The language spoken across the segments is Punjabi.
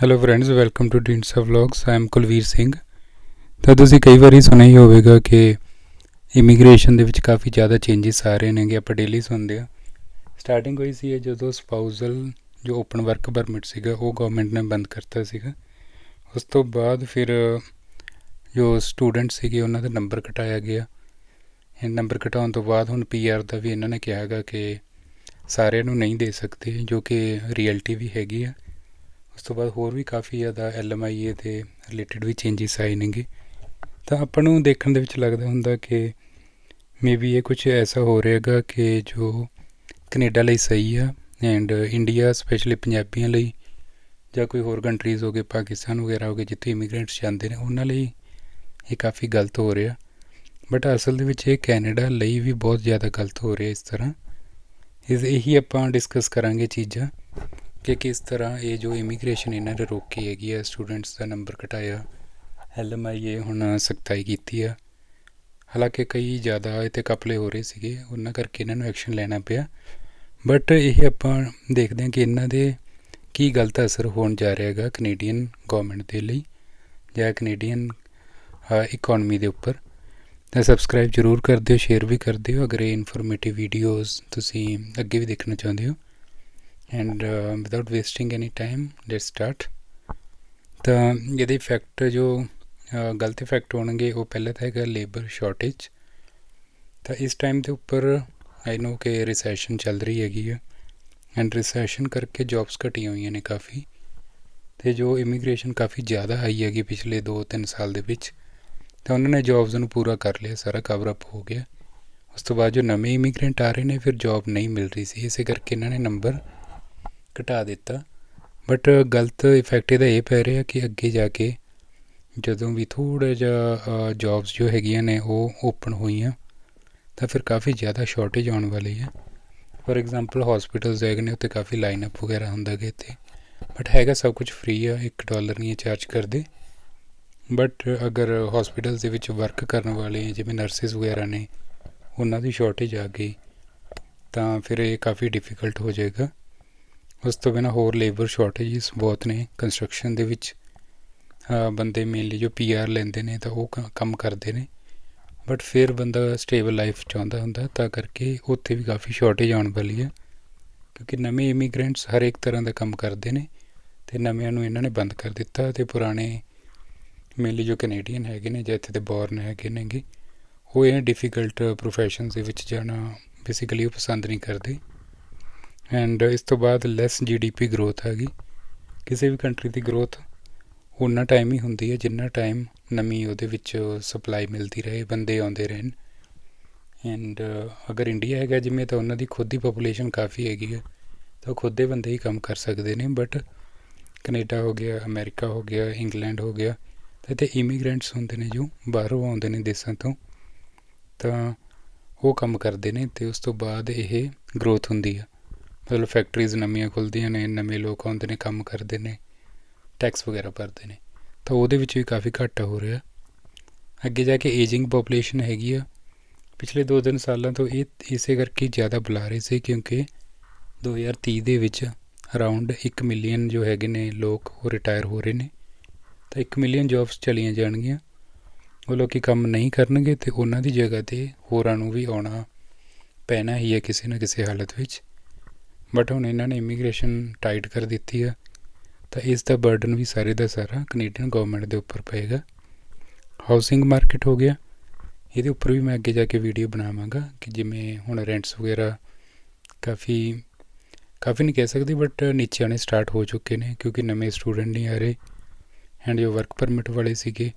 Hello friends welcome to ਡੀਨਸਾ vlogs I am Kulveer Singh ਤਾਂ ਤੁਸੀਂ ਕਈ ਵਾਰੀ ਸੁਣਿਆ ਹੀ ਹੋਵੇਗਾ ਕਿ ਇਮੀਗ੍ਰੇਸ਼ਨ ਦੇ ਵਿੱਚ ਕਾਫੀ ਜ਼ਿਆਦਾ ਚੇਂਜਸ ਆ ਰਹੇ ਨੇਗੇ, ਆਪਾਂ ਡੇਲੀ ਸੁਣਦੇ ਆ ਸਟਾਰਟਿੰਗ ਹੋਈ ਸੀ ਜਦੋਂ ਸਪਾਊਸਲ ਜੋ ਓਪਨ ਵਰਕ ਪਰਮਿਟ ਸੀਗਾ, ਉਹ ਗਵਰਨਮੈਂਟ ਨੇ ਬੰਦ ਕਰਤਾ ਸੀਗਾ। ਉਸ ਤੋਂ ਬਾਅਦ ਫਿਰ ਜੋ ਸਟੂਡੈਂਟ ਸੀਗੇ, ਉਹਨਾਂ ਦਾ ਨੰਬਰ ਘਟਾਇਆ ਗਿਆ। ਇਹ ਨੰਬਰ ਘਟਾਉਣ ਤੋਂ ਬਾਅਦ ਹੁਣ ਪੀਆਰ ਦਾ ਵੀ ਇਹਨਾਂ ਨੇ ਕਿਹਾ ਹੈਗਾ ਕਿ ਸਾਰਿਆਂ ਨੂੰ ਨਹੀਂ ਦੇ ਸਕਦੇ, ਜੋ ਕਿ ਰਿਐਲਿਟੀ ਵੀ ਹੈਗੀ ਆ। ਉਸ ਤੋਂ ਬਾਅਦ ਹੋਰ ਵੀ ਕਾਫੀ ਜ਼ਿਆਦਾ ਐਲਐਮਆਈਏ ਦੇ ਰਿਲੇਟਡ ਵੀ ਚੇਂਜਸ ਆਏ ਨੇਗੇ। ਤਾਂ ਆਪਾਂ ਨੂੰ ਦੇਖਣ ਦੇ ਵਿੱਚ ਲੱਗਦਾ ਹੁੰਦਾ ਕਿ ਮੇਬੀ ਇਹ ਕੁਝ ਐਸਾ ਹੋ ਰਿਹਾਗਾ ਕਿ ਜੋ ਕੈਨੇਡਾ ਲਈ ਸਹੀ ਆ ਐਂਡ ਇੰਡੀਆ ਸਪੈਸ਼ਲੀ ਪੰਜਾਬੀਆਂ ਲਈ ਜਾਂ ਕੋਈ ਹੋਰ ਕੰਟਰੀਜ਼ ਹੋ ਗਏ, ਪਾਕਿਸਤਾਨ ਵਗੈਰਾ ਹੋ ਗਏ, ਜਿੱਥੇ ਇਮੀਗ੍ਰੈਂਟਸ ਜਾਂਦੇ ਨੇ, ਉਹਨਾਂ ਲਈ ਇਹ ਕਾਫੀ ਗਲਤ ਹੋ ਰਿਹਾ। ਬਟ ਅਸਲ ਦੇ ਵਿੱਚ ਇਹ ਕੈਨੇਡਾ ਲਈ ਵੀ ਬਹੁਤ ਜ਼ਿਆਦਾ ਗਲਤ ਹੋ ਰਿਹਾ ਇਸ ਤਰ੍ਹਾਂ। ਇਸ ਇਹੀ ਆਪਾਂ ਡਿਸਕਸ ਕਰਾਂਗੇ ਚੀਜ਼ਾਂ। ਕਿ ਕਿਸ ਤਰ੍ਹਾਂ ਇਹ ਜੋ ਇਮੀਗ੍ਰੇਸ਼ਨ ਇਹਨਾਂ ਨੇ ਰੋਕੀ ਹੈਗੀ ਆ ਸਟੂਡੈਂਟਸ ਦਾ ਨੰਬਰ ਘਟਾਇਆ ਐਲਐਮਆਈਏ ਹੁਣ ਸਖਤਾਈ ਕੀਤੀ ਆ। ਹਾਲਾਂਕਿ ਕਈ ਜ਼ਿਆਦਾ ਇੱਥੇ ਕਪਲੇ ਹੋ ਰਹੇ ਸੀਗੇ, ਉਹਨਾਂ ਕਰਕੇ ਇਹਨਾਂ ਨੂੰ ਐਕਸ਼ਨ ਲੈਣਾ ਪਿਆ। ਬਟ ਇਹ ਆਪਾਂ ਦੇਖਦੇ ਹਾਂ ਕਿ ਇਹਨਾਂ ਦੇ ਕੀ ਗਲਤ ਅਸਰ ਹੋਣ ਜਾ ਰਿਹਾ ਹੈਗਾ ਕੈਨੇਡੀਅਨ ਗਵਰਨਮੈਂਟ ਦੇ ਲਈ ਜਾਂ ਕੈਨੇਡੀਅਨ ਇਕਨੋਮੀ ਦੇ ਉੱਪਰ। ਤਾਂ ਸਬਸਕ੍ਰਾਈਬ ਜ਼ਰੂਰ ਕਰ ਦਿਓ ਸ਼ੇਅਰ ਵੀ ਕਰ ਦਿਓ। ਅਗਰ ਇਹ ਇਨਫੋਰਮੇਟਿਵ ਵੀਡੀਓਜ਼ ਤੁਸੀਂ ਅੱਗੇ ਵੀ ਦੇਖਣਾ ਚਾਹੁੰਦੇ ਹੋ and without wasting any time let's start ਤਾਂ ਇਹਦੇ ਇਫੈਕਟ ਜੋ ਗਲਤ ਇਫੈਕਟ ਹੋਣਗੇ ਉਹ ਪਹਿਲਾਂ ਤਾਂ ਹੈਗਾ ਲੇਬਰ ਸ਼ਾਰਟੇਜ ਤਾਂ ਇਸ ਟਾਈਮ ਦੇ ਉੱਪਰ ਆਈ نو ਕਿ ਰਿਸੈਸ਼ਨ ਚੱਲ ਰਹੀ ਹੈਗੀ ਆ ਐਂਡ ਰਿਸੈਸ਼ਨ ਕਰਕੇ ਜੌਬਸ ਘਟੀਆਂ ਹੋਈਆਂ ਨੇ ਕਾਫੀ ਤੇ ਜੋ ਇਮੀਗ੍ਰੇਸ਼ਨ ਕਾਫੀ ਜ਼ਿਆਦਾ ਆਈ ਹੈਗੀ ਪਿਛਲੇ 2-3 ਸਾਲ ਦੇ ਵਿੱਚ ਤਾਂ ਉਹਨਾਂ ਨੇ ਜੌਬਸ ਨੂੰ ਪੂਰਾ ਕਰ ਲਿਆ ਸਾਰਾ ਕਵਰ ਅਪ ਹੋ ਗਿਆ ਉਸ ਤੋਂ ਬਾਅਦ ਜੋ ਨਵੇਂ ਇਮੀਗ੍ਰੈਂਟ ਆ ਰਹੇ ਨੇ ਫਿਰ ਜੌਬ ਨਹੀਂ ਮਿਲ ਰਹੀ ਸੀ ਇਸੇ ਕਰਕੇ ਇਹਨਾਂ ਨੇ ਨੰਬਰ ਘਟਾ ਦਿੱਤਾ। ਬਟ ਗਲਤ ਇਫੈਕਟ ਇਹਦਾ ਇਹ ਪੈ ਰਿਹਾ ਕਿ ਅੱਗੇ ਜਾ ਕੇ ਜਦੋਂ ਵੀ ਥੋੜਾ ਜਿਹਾ ਜੌਬਸ ਜੋ ਹੈਗੀਆਂ ਨੇ ਉਹ ਓਪਨ ਹੋਈਆਂ, ਤਾਂ ਫਿਰ ਕਾਫੀ ਜ਼ਿਆਦਾ ਸ਼ਾਰਟੇਜ ਆਉਣ ਵਾਲੀ ਹੈ। ਫੋਰ ਐਗਜ਼ਾਮਪਲ ਹਸਪੀਟਲਸ ਹੈਗੇ ਨੇ ਉੱਤੇ ਕਾਫੀ ਲਾਈਨ ਅਪ ਵਗੈਰਾ ਹੁੰਦਾ ਗਏ ਇੱਥੇ। ਬਟ ਹੈਗਾ ਸਭ ਕੁਝ ਫ੍ਰੀ ਆ 1 ਡਾਲਰ ਨਹੀਂ ਚਾਰਜ ਕਰਦੇ। ਬਟ ਅਗਰ ਹਸਪੀਟਲਸ ਦੇ ਵਿੱਚ ਵਰਕ ਕਰਨ ਵਾਲੇ ਜਿਵੇਂ ਨਰਸਿਸ ਵਗੈਰਾ ਨੇ, ਉਹਨਾਂ ਦੀ ਸ਼ਾਰਟੇਜ ਆ ਗਈ, ਤਾਂ ਫਿਰ ਇਹ ਕਾਫੀ ਡਿਫਿਕਲਟ ਹੋ ਜਾਏਗਾ। ਉਸ ਤੋਂ ਬਿਨਾਂ ਹੋਰ ਲੇਬਰ ਸ਼ਾਰਟੇਜਸ ਬਹੁਤ ਨੇ। ਕੰਸਟਰਕਸ਼ਨ ਦੇ ਵਿੱਚ ਬੰਦੇ ਮੇਨਲੀ ਜੋ ਪੀਆਰ ਲੈਂਦੇ ਨੇ ਤਾਂ ਉਹ ਕੰਮ ਕਰਦੇ ਨੇ। ਬਟ ਫਿਰ ਬੰਦਾ ਸਟੇਬਲ ਲਾਈਫ ਚਾਹੁੰਦਾ ਹੁੰਦਾ, ਤਾਂ ਕਰਕੇ ਉੱਥੇ ਵੀ ਕਾਫੀ ਸ਼ਾਰਟੇਜ ਆਉਣ ਵਾਲੀ ਹੈ। ਕਿਉਂਕਿ ਨਵੇਂ ਇਮੀਗ੍ਰੈਂਟਸ ਹਰ ਇੱਕ ਤਰ੍ਹਾਂ ਦਾ ਕੰਮ ਕਰਦੇ ਨੇ ਤੇ ਨਵਿਆਂ ਨੂੰ ਇਹਨਾਂ ਨੇ ਬੰਦ ਕਰ ਦਿੱਤਾ ਤੇ ਪੁਰਾਣੇ ਮੇਨਲੀ ਜੋ ਕੈਨੇਡੀਅਨ ਹੈਗੇ ਨੇ ਜਾਂ ਇੱਥੇ ਦੇ ਬੋਰਨ ਹੈਗੇ ਨੇਗੇ, ਉਹ ਇਹ ਡਿਫਿਕਲਟ ਪ੍ਰੋਫੈਸ਼ਨਸ ਦੇ ਵਿੱਚ ਜਾਣਾ ਬੇਸਿਕਲੀ ਉਹ ਪਸੰਦ ਨਹੀਂ ਕਰਦੇ। ਐਂਡ ਇਸ ਤੋਂ ਬਾਅਦ ਲੈਸ ਜੀਡੀਪੀ ਗਰੋਥ ਹੈਗੀ। ਕਿਸੇ ਵੀ ਕੰਟਰੀ ਦੀ ਗਰੋਥ ਉਹਨਾਂ ਟਾਈਮ ਹੀ ਹੁੰਦੀ ਹੈ, ਜਿੰਨਾ ਟਾਈਮ ਨਵੀਂ ਉਹਦੇ ਵਿੱਚ ਸਪਲਾਈ ਮਿਲਦੀ ਰਹੇ, ਬੰਦੇ ਆਉਂਦੇ ਰਹਿਣ। ਐਂਡ ਅਗਰ ਇੰਡੀਆ ਹੈਗਾ ਜਿਵੇਂ, ਤਾਂ ਉਹਨਾਂ ਦੀ ਖੁਦ ਦੀ ਪੋਪੂਲੇਸ਼ਨ ਕਾਫੀ ਹੈਗੀ ਹੈ। ਤਾਂ ਖੁਦ ਦੇ ਬੰਦੇ ਹੀ ਕੰਮ ਕਰ ਸਕਦੇ ਨੇ ਬਟ ਕੈਨੇਡਾ ਹੋ ਗਿਆ, ਅਮਰੀਕਾ ਹੋ ਗਿਆ, ਇੰਗਲੈਂਡ ਹੋ ਗਿਆ, ਤਾਂ ਇੱਥੇ ਇਮੀਗ੍ਰੈਂਟਸ ਹੁੰਦੇ ਨੇ ਜੋ, ਬਾਹਰੋਂ ਆਉਂਦੇ ਨੇ ਦੇਸ਼ਾਂ ਤੋਂ। ਤਾਂ ਉਹ ਕੰਮ ਕਰਦੇ ਨੇ ਤੇ ਉਸ ਤੋਂ ਬਾਅਦ ਇਹ ਗਰੋਥ ਹੁੰਦੀ ਆ ਮਤਲਬ ਫੈਕਟਰੀਜ਼ ਨਵੀਆਂ ਖੁੱਲਦੀਆਂ ਨੇ, ਨਵੇਂ ਲੋਕ ਆਉਂਦੇ ਨੇ, ਕੰਮ ਕਰਦੇ ਨੇ ਟੈਕਸ ਵਗੈਰਾ ਭਰਦੇ ਨੇ। ਤਾਂ ਉਹਦੇ ਵਿੱਚ ਵੀ ਕਾਫੀ ਘਾਟਾ ਹੋ ਰਿਹਾ। ਅੱਗੇ ਜਾ ਕੇ ਏਜਿੰਗ ਪੋਪੂਲੇਸ਼ਨ ਹੈਗੀ ਆ। ਪਿਛਲੇ 2-3 ਸਾਲਾਂ ਤੋਂ ਇਹ, ਇਸੇ ਕਰਕੇ ਜ਼ਿਆਦਾ ਬੁਲਾ ਰਹੇ ਸੀ ਕਿਉਂਕਿ 2030 ਦੇ ਵਿੱਚ ਅਰਾਊਂਡ 1 ਮਿਲੀਅਨ ਜੋ ਹੈਗੇ ਨੇ ਲੋਕ ਉਹ ਰਿਟਾਇਰ ਹੋ ਰਹੇ ਨੇ। ਤਾਂ 1 ਮਿਲੀਅਨ ਜੌਬਸ ਚਲੀਆਂ ਜਾਣਗੀਆਂ। ਉਹ ਲੋਕੀ ਕੰਮ ਨਹੀਂ ਕਰਨਗੇ ਤੇ ਉਹਨਾਂ ਦੀ ਜਗ੍ਹਾ ਤੇ ਹੋਰਾਂ ਨੂੰ ਵੀ ਆਉਣਾ ਪੈਣਾ ਹੀ ਹੈ ਕਿਸੇ ਨਾ ਕਿਸੇ ਹਾਲਤ ਵਿੱਚ। ਬਟ ਹੁਣ ਇਹਨਾਂ ਨੇ ਇਮੀਗ੍ਰੇਸ਼ਨ ਟਾਈਟ ਕਰ ਦਿੱਤੀ ਆ, ਤਾਂ ਇਸ ਦਾ ਬਰਡਨ ਵੀ ਸਾਰੇ ਦਾ ਸਾਰਾ ਕੈਨੇਡੀਅਨ ਗਵਰਨਮੈਂਟ ਦੇ ਉੱਪਰ ਪਏਗਾ। ਹਾਊਸਿੰਗ ਮਾਰਕੀਟ ਹੋ ਗਿਆ। ਇਹਦੇ ਉੱਪਰ ਵੀ ਮੈਂ ਅੱਗੇ ਜਾ ਕੇ ਵੀਡੀਓ ਬਣਾਵਾਂਗਾ ਕਿ ਜਿਵੇਂ ਹੁਣ ਰੈਂਟਸ ਵਗੈਰਾ ਕਾਫੀ ਕਾਫੀ ਨਹੀਂ ਕਹਿ ਸਕਦੇ ਬਟ ਨੀਚੇ ਆਣੇ ਸਟਾਰਟ ਹੋ ਚੁੱਕੇ ਨੇ, ਕਿਉਂਕਿ ਨਵੇਂ ਸਟੂਡੈਂਟ ਨਹੀਂ ਆ ਰਹੇ ਐਂਡ ਜੋ ਵਰਕ ਪਰਮਿਟ ਵਾਲੇ ਸੀਗੇ,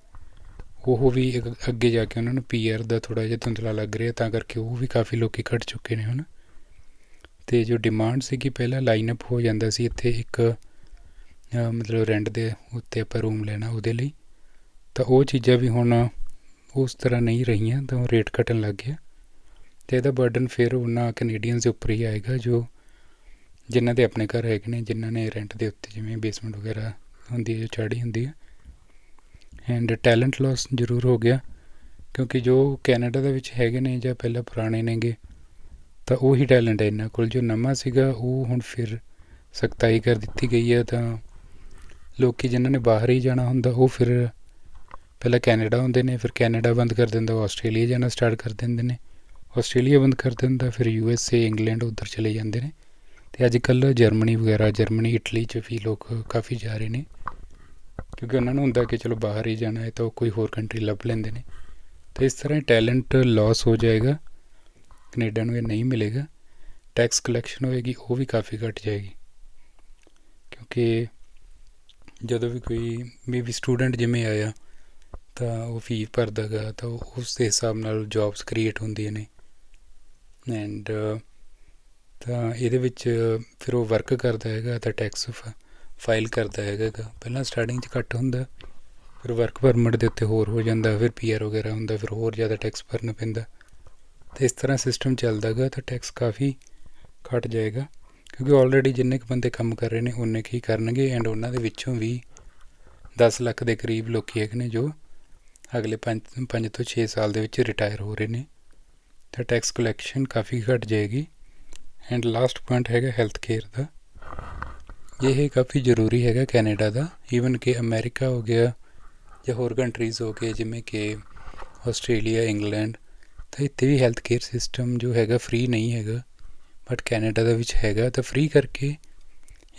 ਉਹ ਵੀ ਅੱਗੇ ਜਾ ਕੇ ਉਹਨਾਂ ਨੂੰ ਪੀਆਰ ਦਾ ਥੋੜਾ ਜਿਹਾ ਧੁੰਦਲਾ ਲੱਗ ਰਿਹਾ, ਤਾਂ ਕਰਕੇ ਉਹ ਵੀ ਕਾਫੀ ਲੋਕੀ ਘਟ ਚੁੱਕੇ ਨੇ ਹੁਣ। ਅਤੇ ਜੋ ਡਿਮਾਂਡ ਸੀਗੀ ਪਹਿਲਾਂ ਲਾਈਨਅਪ ਹੋ ਜਾਂਦਾ ਸੀ ਇੱਥੇ ਇੱਕ ਮਤਲਬ ਰੈਂਟ ਦੇ ਉੱਤੇ ਆਪਾਂ ਰੂਮ ਲੈਣਾ ਉਹਦੇ ਲਈ, ਤਾਂ ਉਹ ਚੀਜ਼ਾਂ ਵੀ ਹੁਣ ਉਸ ਤਰ੍ਹਾਂ ਨਹੀਂ ਰਹੀਆਂ, ਤਾਂ ਉਹ ਰੇਟ ਘਟਣ ਲੱਗ ਗਿਆ। ਤੇ ਇਹਦਾ ਬਰਡਨ ਫਿਰ ਉਹਨਾਂ ਕੈਨੇਡੀਅਨਸ ਦੇ ਉੱਪਰ ਹੀ ਆਏਗਾ, ਜੋ ਜਿਨ੍ਹਾਂ ਦੇ ਆਪਣੇ ਘਰ ਹੈਗੇ ਨੇ, ਜਿਨ੍ਹਾਂ ਨੇ ਰੈਂਟ ਦੇ ਉੱਤੇ ਜਿਵੇਂ ਬੇਸਮੈਂਟ ਵਗੈਰਾ ਹੁੰਦੀ ਹੈ, ਜੋ ਚਾੜੀ ਹੁੰਦੀ ਹੈ। ਐਂਡ ਟੈਲੈਂਟ ਲਾਸ ਜ਼ਰੂਰ ਹੋ ਗਿਆ, ਕਿਉਂਕਿ ਜੋ ਕੈਨੇਡਾ ਦੇ ਵਿੱਚ ਹੈਗੇ ਨੇ ਜਾਂ ਪਹਿਲਾਂ ਪੁਰਾਣੇ ਨੇਗੇ ਤਾਂ ਉਹੀ ਟੈਲੈਂਟ ਹੈ ਇਹਨਾਂ ਕੋਲ, ਜੋ ਨਵਾਂ ਸੀਗਾ, ਉਹ ਹੁਣ ਫਿਰ ਸਖਤਾਈ ਕਰ ਦਿੱਤੀ ਗਈ ਹੈ। ਤਾਂ ਲੋਕੀ ਜਿਨ੍ਹਾਂ ਨੇ ਬਾਹਰ ਹੀ ਜਾਣਾ ਹੁੰਦਾ, ਉਹ ਫਿਰ ਪਹਿਲਾਂ ਕੈਨੇਡਾ ਹੁੰਦੇ ਨੇ, ਫਿਰ ਕੈਨੇਡਾ ਬੰਦ ਕਰ ਦਿੰਦਾ, ਆਸਟ੍ਰੇਲੀਆ ਜਾਣਾ ਸਟਾਰਟ ਕਰ ਦਿੰਦੇ ਨੇ। ਆਸਟ੍ਰੇਲੀਆ ਬੰਦ ਕਰ ਦਿੰਦਾ, ਫਿਰ ਯੂ ਐਸ ਏ ਇੰਗਲੈਂਡ ਉੱਧਰ ਚਲੇ ਜਾਂਦੇ ਨੇ। ਤੇ ਅੱਜ ਕੱਲ੍ਹ ਜਰਮਨੀ ਵਗੈਰਾ, ਜਰਮਨੀ, ਇਟਲੀ 'ਚ ਵੀ ਲੋਕ ਕਾਫੀ ਜਾ ਰਹੇ ਨੇ। ਕਿਉਂਕਿ ਉਹਨਾਂ ਨੂੰ ਹੁੰਦਾ ਕਿ ਚਲੋ ਬਾਹਰ ਹੀ ਜਾਣਾ ਹੈ, ਤਾਂ ਉਹ ਕੋਈ ਹੋਰ ਕੰਟਰੀ ਲੱਭ ਲੈਂਦੇ ਨੇ। ਤਾਂ ਇਸ ਤਰ੍ਹਾਂ ਟੈਲੈਂਟ ਲਾਸ ਹੋ ਜਾਏਗਾ। ਕੈਨੇਡਾ ਨੂੰ ਇਹ ਨਹੀਂ ਮਿਲੇਗਾ ਟੈਕਸ ਕਲੈਕਸ਼ਨ ਹੋਏਗੀ, ਉਹ ਵੀ ਕਾਫੀ ਘਟ ਜਾਏਗੀ। ਕਿਉਂਕਿ ਜਦੋਂ ਵੀ ਕੋਈ ਮੇਬੀ ਸਟੂਡੈਂਟ ਜਿਵੇਂ ਆਇਆ, ਤਾਂ ਉਹ ਫੀਸ ਭਰਦਾਗਾ, ਤਾਂ ਉਹ ਉਸ ਦੇ ਹਿਸਾਬ ਨਾਲ ਜੌਬਸ ਕ੍ਰੀਏਟ ਹੁੰਦੀਆਂ ਨੇ। ਐਂਡ ਤਾਂ ਇਹਦੇ ਵਿੱਚ ਫਿਰ ਉਹ ਵਰਕ ਕਰਦਾ ਹੈਗਾ, ਤਾਂ ਟੈਕਸ ਫਾਈਲ ਕਰਦਾ ਹੈਗਾ। ਗਾ। ਪਹਿਲਾਂ ਸਟਾਰਟਿੰਗ 'ਚ ਘੱਟ ਹੁੰਦਾ, ਫਿਰ ਵਰਕ ਪਰਮਿਟ ਦੇ ਉੱਤੇ ਹੋਰ ਹੋ ਜਾਂਦਾ, ਫਿਰ ਪੀਆਰ ਵਗੈਰਾ ਹੁੰਦਾ, ਫਿਰ ਹੋਰ ਜ਼ਿਆਦਾ ਟੈਕਸ ਭਰਨਾ ਪੈਂਦਾ। ਤੇ ਇਸ ਤਰ੍ਹਾਂ ਸਿਸਟਮ ਚੱਲਦਾਗਾ ਤਾਂ ਟੈਕਸ ਕਾਫੀ ਘਟ ਜਾਏਗਾ। ਕਿਉਂਕਿ ਆਲਰੇਡੀ ਜਿੰਨੇ ਕੁ ਬੰਦੇ ਕੰਮ ਕਰ ਰਹੇ ਨੇ ਉਨੇ ਕੁ ਹੀ ਕਰਨਗੇ ਐਂਡ ਉਹਨਾਂ ਦੇ ਵਿੱਚੋਂ ਵੀ 10 ਲੱਖ ਦੇ ਕਰੀਬ ਲੋਕੀ ਹੈਗੇ ਨੇ ਜੋ ਅਗਲੇ 5 5 ਤੋਂ 6 ਸਾਲ ਦੇ ਵਿੱਚ ਰਿਟਾਇਰ ਹੋ ਰਹੇ ਨੇ। ਤਾਂ ਟੈਕਸ ਕਲੈਕਸ਼ਨ ਕਾਫੀ ਘਟ ਜਾਏਗੀ। ਐਂਡ ਲਾਸਟ ਪੁਆਇੰਟ ਹੈਗਾ ਹੈਲਥ ਕੇਅਰ ਦਾ ਇਹ ਕਾਫੀ ਜ਼ਰੂਰੀ ਹੈਗਾ ਕੈਨੇਡਾ ਦਾ ਈਵਨ ਕਿ ਅਮਰੀਕਾ ਹੋ ਗਿਆ ਜਾਂ ਹੋਰ ਕੰਟਰੀਜ਼ ਹੋ ਗਏ, ਜਿਵੇਂ ਕਿ ਆਸਟ੍ਰੇਲੀਆ, ਇੰਗਲੈਂਡ ਤਾਂ ਇੱਥੇ ਵੀ ਹੈਲਥ ਕੇਅਰ ਸਿਸਟਮ ਜੋ ਹੈਗਾ ਫ੍ਰੀ ਨਹੀਂ ਹੈਗਾ ਬਟ ਕੈਨੇਡਾ ਦੇ ਵਿੱਚ ਹੈਗਾ, ਤਾਂ ਫ੍ਰੀ ਕਰਕੇ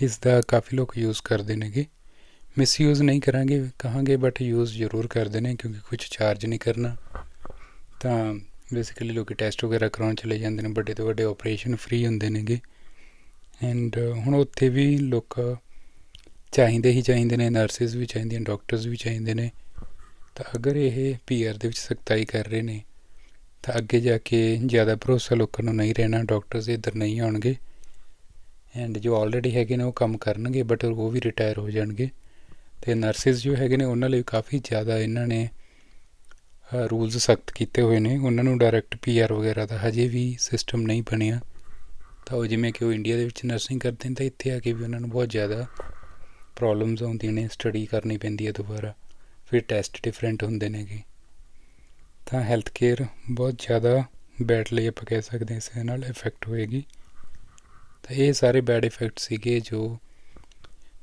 ਇਸ ਦਾ ਕਾਫੀ ਲੋਕ ਯੂਜ਼ ਕਰਦੇ ਨੇਗੇ। ਮਿਸਯੂਜ਼ ਨਹੀਂ ਕਰਾਂਗੇ, ਕਹਾਂਗੇ ਬਟ ਯੂਜ਼ ਜ਼ਰੂਰ ਕਰਦੇ ਨੇ, ਕਿਉਂਕਿ ਕੁਝ ਚਾਰਜ ਨਹੀਂ ਕਰਨਾ। ਤਾਂ ਬੇਸਿਕਲੀ ਲੋਕ ਟੈਸਟ ਵਗੈਰਾ ਕਰਾਉਣ ਚਲੇ ਜਾਂਦੇ ਨੇ, ਵੱਡੇ ਤੋਂ ਵੱਡੇ ਆਪਰੇਸ਼ਨ ਫ੍ਰੀ ਹੁੰਦੇ ਨੇਗੇ। ਐਂਡ ਹੁਣ ਉੱਥੇ ਵੀ ਲੋਕ ਚਾਹੀਦੇ ਹੀ ਚਾਹੀਦੇ ਨੇ ਨਰਸਿਸ ਵੀ ਚਾਹੀਦੀਆਂ ਡਾਕਟਰਸ ਵੀ ਚਾਹੀਦੇ ਨੇ। ਤਾਂ ਅਗਰ ਇਹ ਪੀਆਰ ਦੇ ਵਿੱਚ ਸਖਤਾਈ ਕਰ ਰਹੇ ਨੇ ਤਾਂ ਅੱਗੇ ਜਾ ਕੇ ਜ਼ਿਆਦਾ ਭਰੋਸਾ ਲੋਕਾਂ ਨੂੰ ਨਹੀਂ ਰਹਿਣਾ ਡਾਕਟਰਸ ਇੱਧਰ ਨਹੀਂ ਆਉਣਗੇ। ਐਂਡ ਜੋ ਆਲਰੇਡੀ ਹੈਗੇ ਨੇ ਉਹ ਕੰਮ ਕਰਨਗੇ ਬਟ ਉਹ ਵੀ ਰਿਟਾਇਰ ਹੋ ਜਾਣਗੇ। ਤੇ ਨਰਸਿਸ ਜੋ ਹੈਗੇ ਨੇ, ਉਹਨਾਂ ਲਈ ਕਾਫੀ ਜ਼ਿਆਦਾ ਇਹਨਾਂ ਨੇ ਰੂਲਸ ਸਖਤ ਕੀਤੇ ਹੋਏ ਨੇ। ਉਹਨਾਂ ਨੂੰ ਡਾਇਰੈਕਟ ਪੀਆਰ ਵਗੈਰਾ ਦਾ ਹਜੇ ਵੀ ਸਿਸਟਮ ਨਹੀਂ ਬਣਿਆ। ਤਾਂ ਉਹ ਜਿਵੇਂ ਕਿ ਉਹ ਇੰਡੀਆ ਦੇ ਵਿੱਚ ਨਰਸਿੰਗ ਕਰਦੇ ਨੇ, ਤਾਂ ਇੱਥੇ ਆ ਕੇ ਵੀ ਉਹਨਾਂ ਨੂੰ ਬਹੁਤ ਜ਼ਿਆਦਾ ਪ੍ਰੋਬਲਮਸ ਆਉਂਦੀਆਂ ਨੇ। ਸਟੱਡੀ ਕਰਨੀ ਪੈਂਦੀ ਹੈ ਦੁਬਾਰਾ। ਫਿਰ ਟੈਸਟ ਡਿਫਰੈਂਟ ਹੁੰਦੇ ਨੇਗੇ। ਤਾਂ ਹੈਲਥ ਕੇਅਰ ਬਹੁਤ ਜ਼ਿਆਦਾ ਬੈਡ ਲਈ ਆਪਾਂ ਕਹਿ ਸਕਦੇ ਹਾਂ, ਇਸ ਨਾਲ ਇਫੈਕਟ ਹੋਏਗੀ। ਤਾਂ ਇਹ ਸਾਰੇ ਬੈਡ ਇਫੈਕਟ ਸੀਗੇ ਜੋ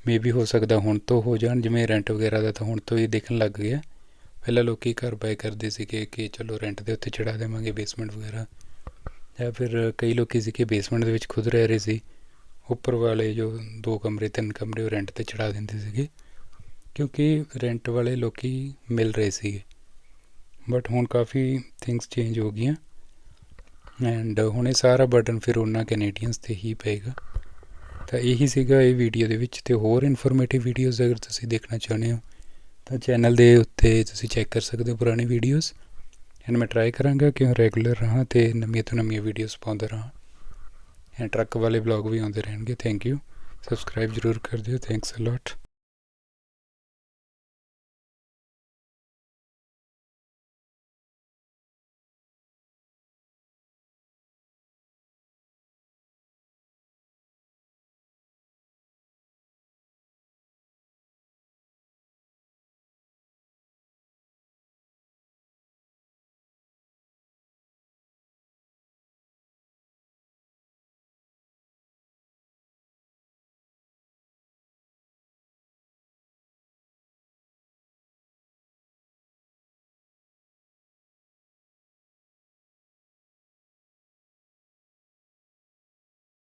ਮੇਬੀ ਹੋ ਸਕਦਾ ਹੁਣ ਤੋਂ ਹੋ ਜਾਣ, ਜਿਵੇਂ ਰੈਂਟ ਵਗੈਰਾ ਦਾ ਤਾਂ ਹੁਣ ਤੋਂ ਹੀ ਦੇਖਣ ਲੱਗ ਗਿਆ। ਪਹਿਲਾਂ ਲੋਕੀ ਘਰ ਬਾਏ ਕਰਦੇ ਸੀਗੇ ਕਿ ਚਲੋ ਰੈਂਟ ਦੇ ਉੱਤੇ ਚੜਾ ਦੇਵਾਂਗੇ ਬੇਸਮੈਂਟ ਵਗੈਰਾ। ਜਾਂ ਫਿਰ ਕਈ ਲੋਕੀ ਸੀ ਕਿ ਬੇਸਮੈਂਟ ਦੇ ਵਿੱਚ ਖੁਦ ਰਹਿ ਰਹੇ ਸੀ। ਉੱਪਰ ਵਾਲੇ ਜੋ ਦੋ ਕਮਰੇ, ਤਿੰਨ ਕਮਰੇ ਉਹ ਰੈਂਟ ਤੇ ਚੜਾ ਦਿੰਦੇ ਸੀਗੇ। ਕਿਉਂਕਿ ਰੈਂਟ ਵਾਲੇ ਲੋਕੀ ਮਿਲ ਰਹੇ ਸੀਗੇ। ਬਟ ਹੁਣ ਕਾਫੀ ਥਿੰਗਸ ਚੇਂਜ ਹੋ ਗਈਆਂ। ਐਂਡ ਹੁਣ ਇਹ ਸਾਰਾ ਬਟਨ ਫਿਰ ਉਹਨਾਂ ਕੈਨੇਡੀਅਨਸ ਤੇ ਹੀ ਪਏਗਾ। ਤਾਂ ਇਹੀ ਸੀਗਾ ਇਹ ਵੀਡੀਓ ਦੇ ਵਿੱਚ। ਤੇ ਹੋਰ ਇਨਫੋਰਮੇਟਿਵ ਵੀਡੀਓਜ਼ ਅਗਰ ਤੁਸੀਂ ਦੇਖਣਾ ਚਾਹੁੰਦੇ ਹੋ, ਤਾਂ ਚੈਨਲ ਦੇ ਉੱਤੇ ਤੁਸੀਂ ਚੈੱਕ ਕਰ ਸਕਦੇ ਹੋ ਪੁਰਾਣੇ ਵੀਡੀਓਜ਼ ਐਂਡ ਮੈਂ ਟਰਾਈ ਕਰਾਂਗਾ ਕਿ ਉਹ ਰੈਗੂਲਰ ਰਹਾਂ ਤੇ ਨਵੀਆਂ ਤੋਂ ਨਵੀਆਂ ਵੀਡੀਓਜ਼ ਪਾਉਂਦਾ ਰਹਾਂ। ਐਂਡ ਟਰੱਕ ਵਾਲੇ ਵਲੌਗ ਵੀ ਆਉਂਦੇ ਰਹਿਣਗੇ। ਥੈਂਕ ਯੂ ਸਬਸਕ੍ਰਾਈਬ ਜ਼ਰੂਰ ਕਰ ਦਿਓ। Thanks a lot